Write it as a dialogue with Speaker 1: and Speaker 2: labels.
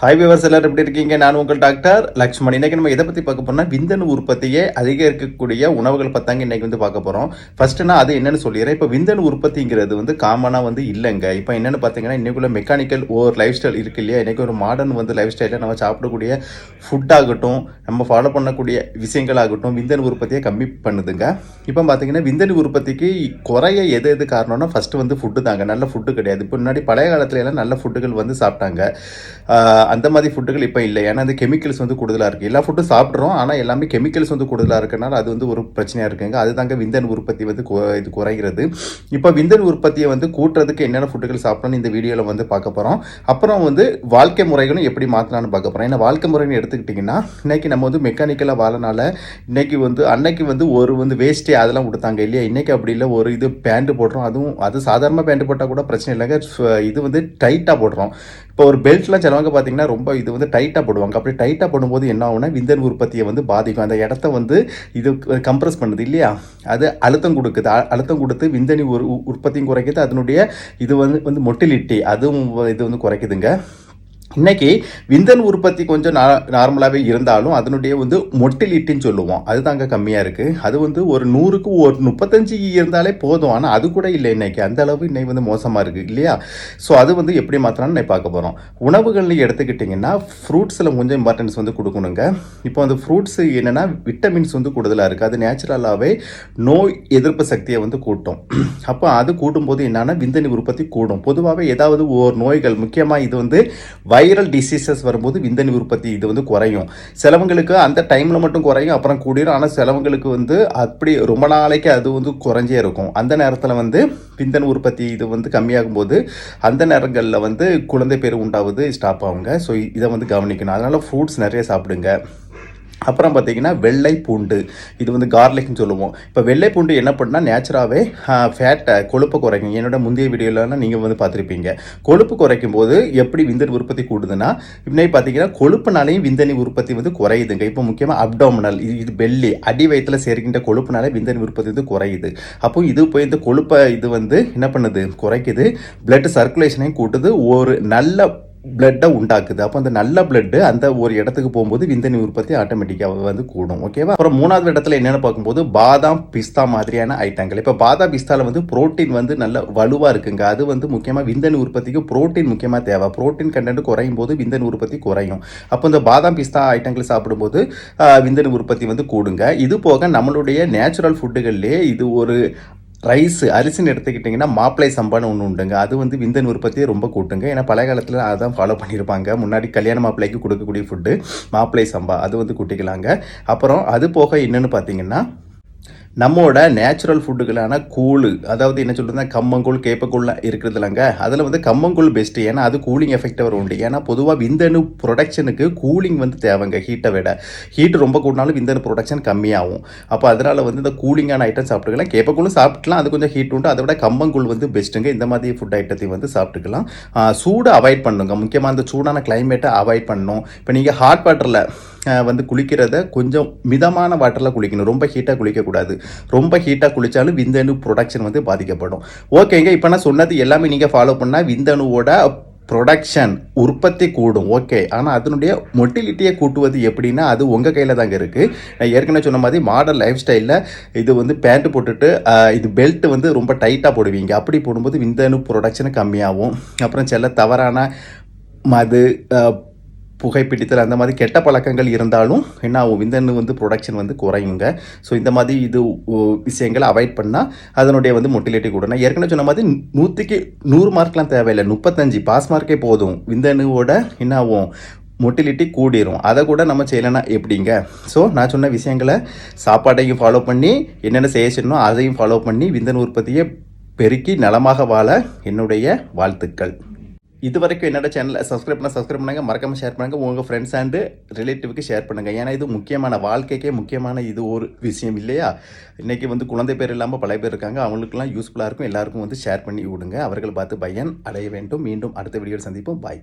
Speaker 1: Hi viewers எல்லாரும் எப்படி இருக்கீங்க? நான் உங்கள் டாக்டர் லக்ஷ்மண். இன்னைக்கு நம்ம இதை பற்றி பார்க்க போனால் விந்தணு உற்பத்தியை அதிகரிக்கக்கூடிய உணவுகள் பத்தாங்க இன்னைக்கு வந்து பார்க்க போகிறோம் ஃபர்ஸ்ட்டு நான் அது என்னென்னு சொல்லிடுறேன். இப்போ விந்தணு உற்பத்திங்கிறது வந்து காமனாக வந்து இல்லைங்க. இப்போ என்னென்னு பார்த்தீங்கன்னா இன்னைக்குள்ள மெக்கானிக்கல் ஓர் லைஃப் ஸ்டைல் இருக்கு இல்லையா? இன்னைக்கு ஒரு மாடர்ன் வந்து லைஃப் ஸ்டைலில் நம்ம சாப்பிடக்கூடிய ஃபுட் ஆகட்டும் நம்ம ஃபாலோ பண்ணக்கூடிய விஷயங்கள் ஆகட்டும் விந்தணு உற்பத்தியை கம்மி பண்ணுதுங்க. இப்போ பார்த்தீங்கன்னா விந்தணு உற்பத்திக்கு குறைய எது எது காரணம்னா ஃபஸ்ட்டு வந்து ஃபுட்டு தாங்க. நல்ல ஃபுட்டு கிடையாது. இப்போ முன்னாடி பழைய காலத்துல எல்லாம் நல்ல ஃபுட்டுகள் வந்து சாப்பிட்டாங்க. அந்த மாதிரி ஃபுட்டுகள் இப்போ இல்லை. ஏன்னா அந்த கெமிக்கல்ஸ் வந்து கூடுதலாக இருக்குது எல்லா ஃபுட்டும் சாப்பிட்றோம். ஆனால் எல்லாமே கெமிக்கல்ஸ் வந்து கூடுதலாக இருக்கனால அது வந்து ஒரு பிரச்சனையாக இருக்குங்க அதுதாங்க விந்தன் உற்பத்தி வந்து இது குறைகிறது. இப்போ விந்தன் உற்பத்தியை வந்து கூட்டுறதுக்கு என்னென்ன ஃபுட்டுகள் சாப்பிடணும்னு இந்த வீடியோவில் வந்து பார்க்க போகிறோம் அப்புறம் வந்து வாழ்க்கை முறைகளும் எப்படி மாற்றலாம்னு பார்க்க போகிறோம் ஏன்னா வாழ்க்கை முறைன்னு எடுத்துக்கிட்டிங்கன்னா இன்றைக்கி நம்ம வந்து மெக்கானிக்கலாக வாழனால இன்றைக்கி வந்து அன்னைக்கு வந்து ஒரு வந்து வேஸ்ட்டே அதெல்லாம் கொடுத்தாங்க இல்லையா? இன்றைக்கி அப்படி இல்லை. ஒரு இது பேண்ட்டு போடுறோம். அதுவும் அது சாதாரணமாக பேண்ட் போட்டால் கூட பிரச்சனை இல்லைங்க. இது வந்து டைட்டாக போடுறோம். இப்போ ஒரு பெல்ட்லாம் சிலவங்க பார்த்தீங்கன்னா ரொம்ப இது வந்து டைட்டாக போடுவாங்க. அப்படி டைட்டாக போடும்போது என்ன ஆகும்னா விந்தன் உற்பத்தியை வந்து பாதிக்கும். அந்த இடத்த வந்து இது கம்ப்ரஸ் பண்ணுது இல்லையா? அது அழுத்தம் கொடுக்குது. அழுத்தம் கொடுத்து விந்தணி உரு உற்பத்தியும் குறைக்குது. அதனுடைய இது வந்து வந்து மொட்டிலிட்டி அதுவும் இது வந்து குறைக்குதுங்க. இன்றைக்கி விந்தன் உற்பத்தி கொஞ்சம் நார்மலாகவே இருந்தாலும் அதனுடைய வந்து மொட்டிலிட்டின்னு சொல்லுவோம். அதுதாங்க கம்மியாக இருக்குது அது வந்து ஒரு நூறுக்கு ஒரு முப்பத்தஞ்சு இருந்தாலே போதும். ஆனால் அது கூட இல்லை இன்னைக்கு. அந்த அளவு இன்னைக்கு வந்து மோசமாக இருக்குது இல்லையா? ஸோ அது வந்து எப்படி மாற்றலாம்னு பார்க்க போகிறோம் உணவுகள்னு எடுத்துக்கிட்டிங்கன்னா ஃப்ரூட்ஸில் கொஞ்சம் இம்பார்ட்டன்ஸ் வந்து கொடுக்கணுங்க. இப்போ அந்த ஃப்ரூட்ஸ் என்னென்னா விட்டமின்ஸ் வந்து கூடுதலாக இருக்குது அது நேச்சுரலாகவே நோய் எதிர்ப்பு சக்தியை வந்து கூட்டும். அப்போ அது கூட்டும்போது என்னென்னா விந்தணி உற்பத்தி கூடும். பொதுவாகவே ஏதாவது ஒரு நோய்கள் முக்கியமாக இது வந்து வைரல் டிசீசஸ் வரும்போது விந்தணு உற்பத்தி இது வந்து குறையும். சிலவங்களுக்கு அந்த டைமில் மட்டும் குறையும் அப்புறம் கூடிரும். ஆனால் சிலவங்களுக்கு வந்து அப்படி ரொம்ப நாளைக்கு அது வந்து குறைஞ்சே இருக்கும். அந்த நேரத்தில் வந்து விந்தணு உற்பத்தி இது வந்து கம்மியாகும் போது அந்த நேரங்களில் வந்து குழந்தை பேர் உண்டாவது ஸ்டாப் ஆகுங்க. ஸோ இதை வந்து கவனிக்கணும். அதனால் ஃப்ரூட்ஸ் நிறைய சாப்பிடுங்க. அப்புறம் பார்த்தீங்கன்னா வெள்ளை பூண்டு. இது வந்து கார்லிக்னு சொல்லுவோம். இப்போ வெள்ளை பூண்டு என்ன பண்ணால் நேச்சுராகவே ஃபேட்டை கொழுப்பை குறைக்கும். என்னோட முந்தைய வீடியோலலாம் நீங்கள் வந்து பார்த்துருப்பீங்க. கொழுப்பு குறைக்கும் போது எப்படி விந்தணு உற்பத்தி கூடுதுன்னா இன்னைக்கு பார்த்தீங்கன்னா கொழுப்புனாலையும் விந்தணி உற்பத்தி வந்து குறையுதுங்க. இப்போ முக்கியமாக அப்டாமினல் இது வெள்ளி பெல்லி அடி வயிற்றுல சேர்க்கின்ற கொழுப்புனாலே விந்தணி உற்பத்தி வந்து குறையுது. அப்போ இது போய் இந்த கொழுப்பை இது வந்து என்ன பண்ணுது? குறைக்குது. பிளட் சர்க்குலேஷனையும் கூட்டுது. ஒரு நல்ல பிளட்டை உண்டாக்குது. அப்போ அந்த நல்ல பிளட்டு அந்த ஒரு இடத்துக்கு போகும்போது விந்தணி உற்பத்தி ஆட்டோமேட்டிக்காக வந்து கூடும். ஓகேவா அப்புறம் மூணாவது இடத்துல என்னென்னு பார்க்கும்போது பாதாம் பிஸ்தா மாதிரியான ஐட்டங்கள் இப்போ பாதாம் பிஸ்தாவில் வந்து புரோட்டீன் வந்து நல்ல வலுவாக இருக்குங்க. அது வந்து முக்கியமாக விந்தணு உற்பத்திக்கு புரோட்டீன் முக்கியமாக தேவை. புரோட்டீன் கண்டென்ட் குறையும் போது விந்தணி உற்பத்தி குறையும். அப்போ இந்த பாதாம் பிஸ்தா ஐட்டங்கள் சாப்பிடும்போது விந்தணி விந்தணு உற்பத்தி வந்து கூடுங்க. இது போக நம்மளுடைய நேச்சுரல் ஃபுட்டுகள்லேயே இது ஒரு ரைஸ் அரிசின்னு எடுத்துக்கிட்டிங்கன்னா மாப்பிளை சம்பான்னு ஒன்று உண்டுங்க. அது வந்து விந்தன் உற்பத்தியை ரொம்ப கூட்டுங்க. ஏன்னா பழைய காலத்தில் அதான் ஃபாலோ பண்ணியிருப்பாங்க முன்னாடி கல்யாண மாப்பிள்ளைக்கு கொடுக்கக்கூடிய ஃபுட்டு மாப்பிளை சம்பா. அது வந்து கூட்டிக்கலாங்க. அப்புறம் அது போக என்னென்னு பார்த்தீங்கன்னா நம்மோட நேச்சுரல் ஃபுட்டுகளான கூழ் அதாவது என்ன சொல்கிறதுனா கம்மங்கூழ் கேப்பக்கூழ்லாம் இருக்கிறது இல்லைங்க அதில் வந்து கம்மங்கூழ் பெஸ்ட்டு ஏன்னா அது கூலிங் எஃபெக்ட் வரும் உண்டு. ஏன்னா பொதுவாக விந்தணு ப்ரொடக்ஷனுக்கு கூலிங் வந்து தேவைங்க ஹீட்டை விட. ஹீட் ரொம்ப கூடினாலும் விந்தணு ப்ரொடக்ஷன் கம்மியாகும். அப்போ அதனால் வந்து இந்த கூலிங்கான ஐட்டம் சாப்பிட்டுக்கலாம். கேப்பக்கூழும் சாப்பிட்டுக்கலாம் அது கொஞ்சம் ஹீட் உண்டு. அதை விட கம்மங்கூழ் வந்து பெஸ்ட்டுங்க இந்த மாதிரி ஃபுட் ஐட்டத்தையும் வந்து சாப்பிட்டுக்கலாம். சூடு அவாய்ட் பண்ணுங்க. முக்கியமாக அந்த சூடான கிளைமேட்டை அவாய்ட் பண்ணணும். இப்போ நீங்கள் ஹாட் வாட்டரில் வந்து குளிக்கிறத கொஞ்சம் மிதமான வாட்டரில் குளிக்கணும். ரொம்ப ஹீட்டாக குளிக்கக்கூடாது. ரொம்ப ஹீட்டாக குளித்தாலும் விந்தணு ப்ரொடக்ஷன் வந்து பாதிக்கப்படும். ஓகேங்க இப்போ நான் சொன்னது எல்லாமே நீங்கள் ஃபாலோ பண்ணால் விந்தணுவோட ப்ரொடக்ஷன் உற்பத்தி கூடும். ஓகே ஆனால் அதனுடைய மொட்டிலிட்டியை கூட்டுவது எப்படின்னா அது உங்கள் கையில் தாங்க இருக்குது நான் ஏற்கனவே சொன்ன மாதிரி மாடர்ன் லைஃப் ஸ்டைலில் இது வந்து பேண்ட் போட்டுட்டு இது பெல்ட் வந்து ரொம்ப டைட்டாக போடுவீங்க. அப்படி போடும்போது விந்தணு ப்ரொடக்ஷன் கம்மியாகும். அப்புறம் சில தவறான மது புகைப்பிடித்தல் அந்த மாதிரி கெட்ட பழக்கங்கள் இருந்தாலும் என்ன ஆகும்? விந்தணு வந்து ப்ரொடக்ஷன் வந்து குறையுங்க. ஸோ இந்த மாதிரி இது விஷயங்களை அவாய்ட் பண்ணால் அதனுடைய வந்து மொட்டிலிட்டி கூடனா ஏற்கனவே சொன்ன மாதிரி நூற்றுக்கு நூறு மார்க்லாம் தேவையில்லை. முப்பத்தஞ்சு பாஸ் மார்க்கே போதும். விந்தணுவோட என்ன ஆகும்? மொட்டிலிட்டி கூடிரும். அதை கூட நம்ம செய்யலைன்னா எப்படிங்க? ஸோ நான் சொன்ன விஷயங்களை சாப்பாட்டையும் ஃபாலோ பண்ணி என்னென்ன செய்ய சொன்னோ அதையும் ஃபாலோ பண்ணி விந்தன் உற்பத்தியை பெருக்கி நலமாக வாழ என்னுடைய வாழ்த்துக்கள். இது வரைக்கும் என்னோட சேனலை சப்ஸ்கிரைப் பண்ண சப்ஸ்கிரைப் பண்ணுங்க. மறக்காம ஷேர் பண்ணுங்க. உங்கள் ஃப்ரெண்ட்ஸ் அண்டு ரிலேட்டிவ்க்கு ஷேர் பண்ணுங்க. ஏன்னா இது முக்கியமான வாழ்க்கைக்கே முக்கியமான இது ஒரு விஷயம் இல்லையா? இன்றைக்கி வந்து குழந்தை பேர் இல்லாமல் பல பேர் இருக்காங்க. அவங்களுக்குலாம் யூஸ்ஃபுல்லாக இருக்கும். எல்லாருக்கும் வந்து ஷேர் பண்ணி விடுங்க. அவர்கள் பார்த்து பையன் அடைய வேண்டும். மீண்டும் அடுத்த வீடியோவில் சந்திப்போம். பாய்